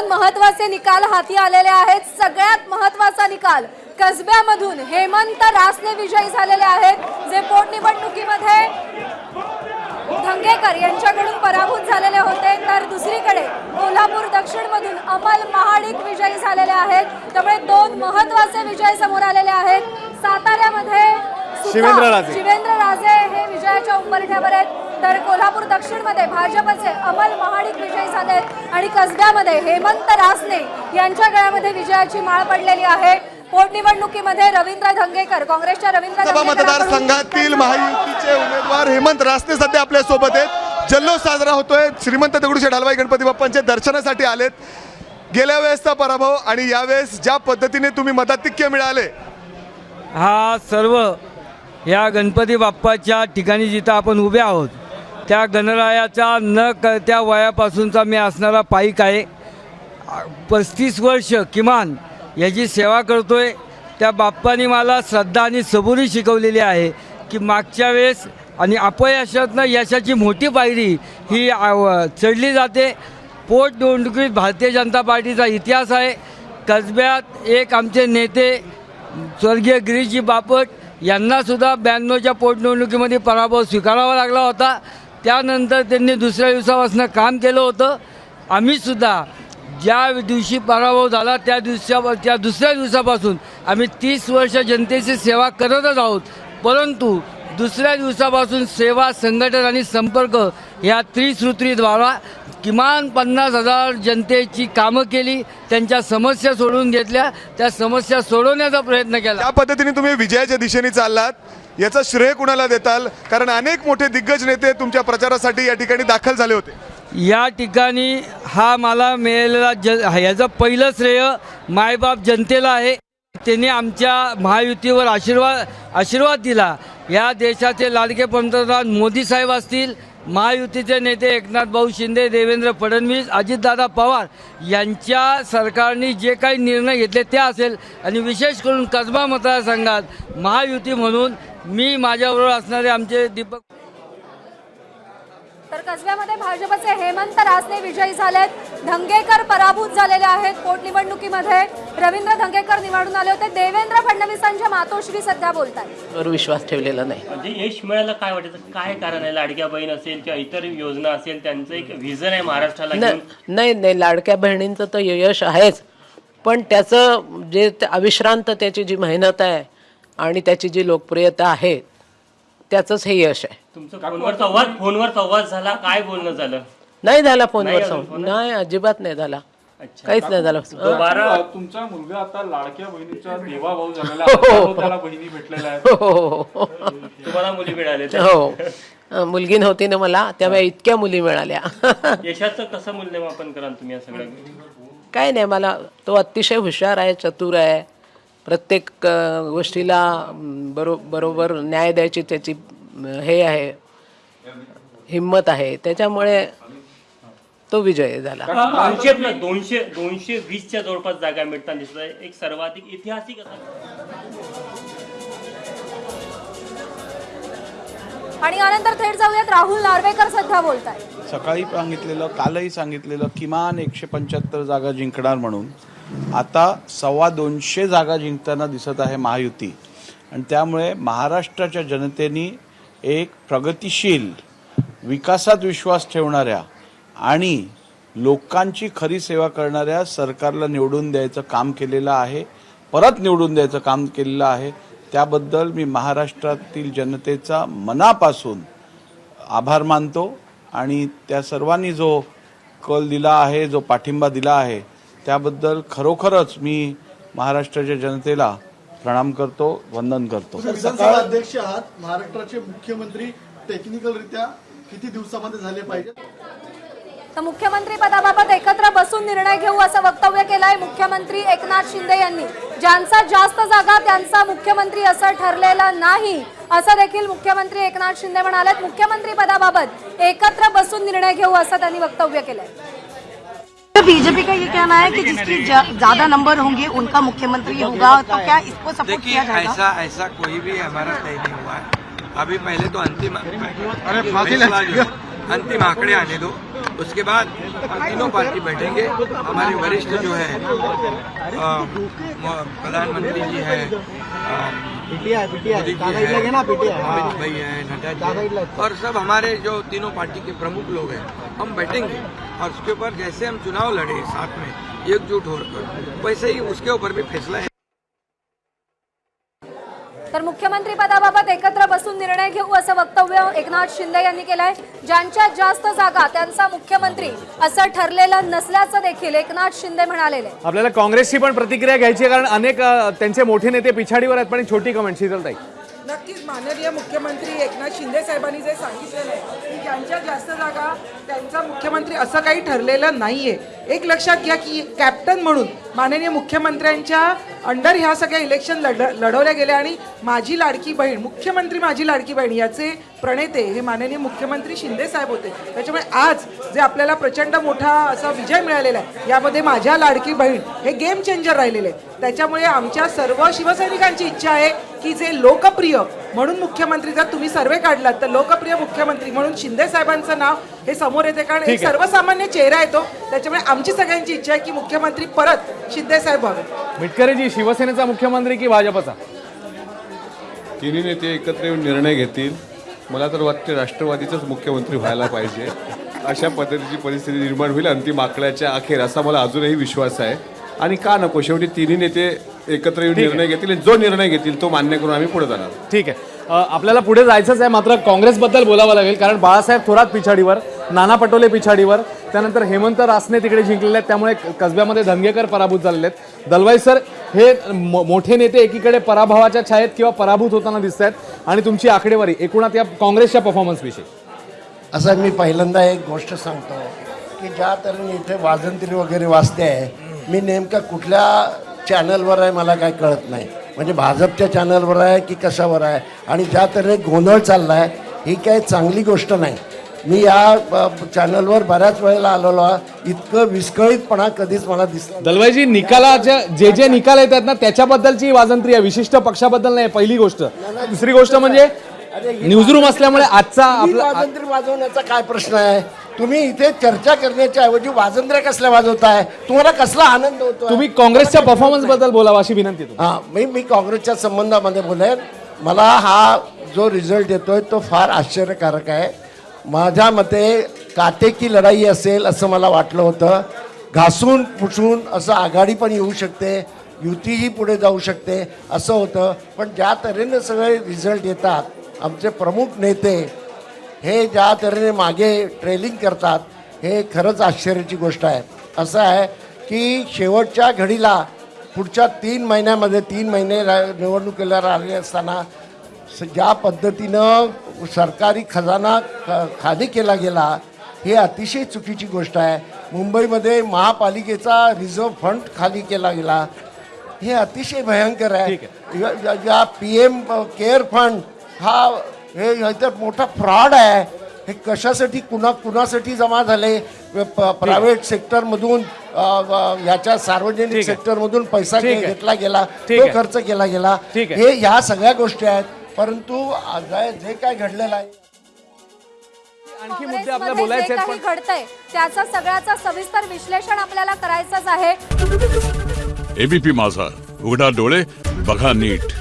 दोन महत्त्वाचे निकाल हाती आलेले आहेत. सगळ्यात महत्त्वाचा निकाल कसब्यामधून हेमंत रासने विजयी झालेले आहेत. जे पोटनिवडणुकीमध्ये धंगेकर यांच्याकडून पराभूत झालेले होते तर दुसरीकडे कोल्हापूर दक्षिणमधून अमल महाडिक विजयी झालेले आहेत. त्यामुळे दोन महत्त्वाचे विजय समोर आलेले आहेत. साताऱ्यामध्ये. शिवेंद्र राजे हे विजयाच्या उंबरठ्यावर आहेत. तर कोल्हापूर दक्षिणमध्ये भाजपचे अमल महाडिक विजयी झाले आहेत. आणि कसब्यामध्ये हेमंत रासने यांच्या गळ्यामध्ये विजयाची माळ पडलेली आहे. पोटनिवडणुकीमध्ये रवींद्र धंगेकर काँग्रेसच्या रवींद्र मतदारसंघातील महायुतीचे उमेदवार हेमंत रासने सध्या आपल्यासोबत आहेत. जल्लोष साजरा होतोय. श्रीमंत दगडूशेठ हलवाई गणपती बाप्पांच्या दर्शनासाठी आलेत. गेल्या वेळेसचा पराभव आणि यावेळेस ज्या पद्धतीने तुम्ही मताधिक्य मिळाले. हा सर्व या गणपती बाप्पाच्या ठिकाणी जिथं आपण उभे आहोत त्या गणरायाचा न कळत्या वयापासूनचा मी असणारा पाईक आहे. पस्तीस वर्ष किमान याची सेवा करतो आहे त्या बाप्पानी मला श्रद्धा आणि सबुरी शिकवलेली आहे की मागच्या वेळेस आणि अपयशातनं यशाची मोठी पायरी ही चढली जाते. पोटनिवडणुकीत भारतीय जनता पार्टीचा इतिहास आहे. कसब्यात एक आमचे नेते स्वर्गीय गिरीशजी बापट यांनासुद्धा ब्याण्णवच्या पोटनिवडणुकीमध्ये पराभव स्वीकारावा लागला होता. त्यानंतर त्यांनी दुसऱ्या दिवसापासून काम केलं होतं. आम्हीसुद्धा ज्या दिवशी पराभव झाला त्या दिवसा त्या दुसऱ्या दिवसापासून आम्ही तीस वर्ष जनतेची सेवा करतच आहोत. परंतु दुसऱ्या दिवसापासून सेवा संघटन आणि संपर्क या त्रिसूत्रीद्वारा किमान पन्नास हजार जनतेची कामं केली त्यांच्या समस्या सोडवून घेतल्या त्या समस्या सोडवण्याचा प्रयत्न केला. त्या पद्धतीने तुम्ही विजयाच्या दिशेने चाललात. याचं श्रेय कुणाला देताल? कारण अनेक मोठे दिग्गज नेते तुमच्या प्रचारासाठी या ठिकाणी दाखल झाले होते. या ठिकाणी हा मला मिळालेला ज याचं पहिलं श्रेय मायबाप जनतेला आहे. त्यांनी आमच्या महायुतीवर आशीर्वाद आशीर्वाद दिला. या देशाचे लाडके पंतप्रधान मोदी साहेब असतील महायुतीचे नेते एकनाथ भाऊ शिंदे देवेंद्र फडणवीस अजितदादा पवार यांच्या सरकारने जे काही निर्णय घेतले ते असेल. आणि विशेष करून कसबा मतदारसंघात महायुती म्हणून मी माझ्याबरोबर असणारे आमचे दीपक तर कसब्यामध्ये भाजपचे हेमंत रासने विजयी झालेत. धंगेकर पराभूत झालेले आहेत पोटनिवडणुकीमध्ये रवींद्र धंगेकर निवडून आले होते. देवेंद्र फडणवीसांच्या मातोश्री सध्या बोलतात वर विश्वास ठेवलेला नाही. म्हणजे यश मिळायला काय वाटायचं काय कारण आहे? लाडक्या बहीण असेल किंवा इतर योजना असेल त्यांचं एक व्हिजन आहे महाराष्ट्राला घेऊन. नाही नाही लाडक्या बहिणींचं तर यश आहेच. पण त्याचं जे ते अविश्रांत त्याची जी मेहनत आहे आणि त्याची जी लोकप्रियता आहे त्याचंच हे यश आहे. तुमचं फोनवर संवाद फोनवर संवाद झाला. काय बोलणं झालं? नाही झाला फोनवर नाही संवाद. नाही अजिबात नाही झाला. काहीच नाही झालं. बारा तुमचा मुलगा आता लाडक्या बहिणीचा देवाभाऊ झालेला आहे. हजारो त्याला बहिणी भेटलेल्या आहेत हो. हो हो तुम्हाला मुली मिळाले हो. मुलगी नव्हती ना मला त्यामुळे इतक्या मुली मिळाल्या. यशाचं कसं मूल्यमापन कराल तुम्ही या सगळ्या काय नाही मला तो अतिशय हुशार आहे चतुर आहे. प्रत्येक अ, गोष्टीला बरो बरोबर न्याय द्यायची त्याची हे आहे. हिंमत आहे. त्याच्यामुळे तो विजय झाला. दोनशे दोनशे दोनशे वीसच्या जवळपास जागा मिळताना दिसत आहे एक सर्वाधिक ऐतिहासिक असा. आणि यानंतर थेट जाऊयात. राहुल नार्वेकर सध्या बोलत आहेत सकाळी सांगितलेलं कालही सांगितलेलं किमान एकशे पंच्याहत्तर जागा जिंकणार म्हणून. आता सव्वा दोनशे जागा जिंकताना दिसत आहे महायुती. आणि त्यामुळे महाराष्ट्राच्या जनतेनी एक प्रगतिशील विकासात विश्वास ठेवणाऱ्या आणि लोकांची खरी सेवा करणाऱ्या सरकारला निवडून द्यायचं काम केलेलं आहे परत निवडून द्यायचं काम केलेलं आहे त्याबद्दल मी महाराष्ट्रातील जनतेचा मनापासून आभार मानतो आणि त्या सर्वांनी जो कल दिला आहे जो पाठिंबा दिला आहे त्याबद्दल खरोखरच मी महाराष्ट्राच्या जनतेला प्रणाम करतो वंदन करतो. विधानसभा अध्यक्ष आहात महाराष्ट्राचे मुख्यमंत्री टेक्निकलरित्या किती दिवसामध्ये झाले पाहिजेत? तर मुख्यमंत्री पदाबाबत एकत्र बसून निर्णय घेऊ असं वक्तव्य केलंय मुख्यमंत्री एकनाथ शिंदे यांनी. ज्यांचा जास्त जागा त्यांचा मुख्यमंत्री असं ठरलेलं नाही असं देखील मुख्यमंत्री एकनाथ शिंदे म्हणालेत. मुख्यमंत्री पदाबाबत एकत्र बसून निर्णय घेऊ असं त्यांनी वक्तव्य केलंय. तो बीजेपी का ये कहना है कि जिसकी ज- ज्यादा नंबर होंगे उनका मुख्यमंत्री होगा? तो क्या इसको सपोर्ट किया जाएगा? ऐसा ऐसा कोई भी हमारा तय नहीं हुआ है। अभी पहले तो अंतिम फैसला जो- अंतिम आंकड़े आने दो। उसके बाद हम तीनों पार्टी बैठेंगे। हमारे वरिष्ठ जो है प्रधानमंत्री जी हैं अ, मोदी जी हैं, अमित भाई है नड्डा जी और सब हमारे जो तीनों पार्टी के प्रमुख लोग हैं हम बैठेंगे। और उसके ऊपर जैसे हम चुनाव लड़े साथ में एकजुट होकर वैसे ही उसके ऊपर भी फैसला है। तर मुख्यमंत्री पदाबाबत एकत्र बसून निर्णय घेऊ असं वक्तव्य एकनाथ शिंदे यांनी केलंय. ज्यांच्या जास्त जागा त्यांचा मुख्यमंत्री असं ठरलेलं नसल्याचं देखील एकनाथ शिंदे म्हणालेले. आहे. आपल्याला काँग्रेसची पण प्रतिक्रिया घ्यायची आहे कारण अनेक त्यांचे मोठे नेते पिछाडीवर आहेत पण एक छोटी कमेंट शीतलताई. नक्कीच माननीय मुख्यमंत्री एकनाथ शिंदे साहेबांनी जे सांगितलेलं आहे की ज्यांच्या जास्त जागा त्यांचा मुख्यमंत्री असं काही ठरलेलं नाहीये. एक लक्षात घ्या की कॅप्टन म्हणून माननीय मुख्यमंत्र्यांच्या अंडर ह्या सगळ्या इलेक्शन लढ लढवल्या गेल्या आणि माझी लाडकी बहीण मुख्यमंत्री माझी लाडकी बहीण याचे प्रणेते हे माननीय मुख्यमंत्री शिंदे साहेब होते. त्याच्यामुळे आज जे आपल्याला प्रचंड मोठा असा विजय मिळालेला आहे यामध्ये माझ्या लाडकी बहीण हे गेम चेंजर राहिलेले आहे त्याच्यामुळे आमच्या सर्व शिवसैनिकांची इच्छा आहे की जे लोकप्रिय म्हणून मुख्यमंत्री जर तुम्ही सर्वे काढलात तर लोकप्रिय मुख्यमंत्री म्हणून शिंदे साहेबांचं नाव हे समोर येते. कारण एक सर्वसामान्य चेहरा येतो त्याच्यामुळे आमची सगळ्यांची इच्छा आहे की मुख्यमंत्री परत शिंदे साहेब व्हावे. मिटकरीजी शिवसेनेचा मुख्यमंत्री की भाजपचा? तिन्ही नेते एकत्र येऊन निर्णय घेतील. मला तर वाटते राष्ट्रवादीचाच मुख्यमंत्री व्हायला पाहिजे. अशा पद्धतीची परिस्थिती निर्माण होईल अंतिम आकड्याच्या अखेर असा मला अजूनही विश्वास आहे. आणि का नको? शेवटी तिन्ही नेते एकत्र येऊन निर्णय घेतील आणि जो निर्णय घेतील तो मान्य करून आम्ही पुढे जाणार. ठीक आहे. अ, आपल्याला पुढे जायचंच आहे मात्र काँग्रेसबद्दल बोलावं लागेल कारण बाळासाहेब थोरात पिछाडीवर नाना पटोले पिछाडीवर त्यानंतर हेमंत रासने तिकडे जिंकलेले आहेत त्यामुळे क- कसब्यामध्ये धनगेकर पराभूत झालेले आहेत. दलवाई सर हे मो- मोठे नेते एकीकडे पराभवाच्या छायेत किंवा पराभूत होताना दिसत आहेत आणि तुमची आकडेवारी एकूणात या काँग्रेसच्या परफॉर्मन्सविषयी असं मी पहिल्यांदा एक गोष्ट सांगतो की ज्या तऱ्हेने इथे वाजंत्री वगैरे वाजते आहे मी नेमका कुठल्या चॅनलवर आहे मला काय कळत नाही. म्हणजे भाजपच्या चॅनलवर आहे की कशावर आहे? आणि ज्या तऱ्हेने गोंधळ चालला आहे ही काही चांगली गोष्ट नाही. मी या चॅनलवर बऱ्याच वेळेला आलेलो इतकं विस्कळीतपणा कधीच मला नाही. दलवाईजी निकालाच्या जे जे निकाल येतात ना त्याच्याबद्दलची वाजंत्री आहे. विशिष्ट पक्षाबद्दल नाही पहिली गोष्ट. दुसरी गोष्ट म्हणजे न्यूजरूम असल्यामुळे आजचा आपला वाजंत्री वाजवण्याचा काय प्रश्न आहे? तुम्ही इथे चर्चा करण्याच्या ऐवजी वाजंत्र्या कसल्या वाजवताय? तुम्हाला कसला आनंद होतो तुम्ही काँग्रेसच्या परफॉर्मन्सबद्दल बोलावा अशी विनंती हा मी मी काँग्रेसच्या संबंधामध्ये बोलेन. मला हा जो रिझल्ट येतोय तो फार आश्चर्यकारक आहे. माझ्या मते काटेकी लढाई असेल असं मला वाटलं होतं. घासून पुसून असं आघाडी पण येऊ शकते. युतीही पुढे जाऊ शकते. असं होतं. पण ज्या तऱ्हेने सगळे रिझल्ट येतात आमचे प्रमुख नेते हे ज्या तऱ्हेने मागे ट्रेलिंग करतात हे खरंच आश्चर्याची गोष्ट आहे. असं आहे की शेवटच्या घडीला पुढच्या तीन महिन्यामध्ये तीन महिने रा निवडणुकीला राहिले असताना स- ज्या पद्धतीनं सरकारी खजाना खाली केला गेला ही अतिशय चुकीची गोष्ट आहे. मुंबईमध्ये महापालिकेचा रिझर्व्ह फंड खाली केला गेला. हे अतिशय भयंकर आहे. या पी एम केअर फंड हा हे हे तर मोठा फ्रॉड आहे हे कशासाठी कुणा कुणासाठी जमा झाले प्रायव्हेट सेक्टरमधून अ, अ, याच्या सार्वजनिक. सेक्टरमधून पैसा. घेतला गेला तो. खर्च केला गेला. हे ह्या सगळ्या गोष्टी आहेत परंतु जे काय घडलेलं आहे आणखी मुद्दे आपल्याला बोलायचे काही घडतंय त्याचा सगळ्याचा सविस्तर विश्लेषण आपल्याला करायचंच आहे एबीपी माझा उघडा डोळे बघा नीट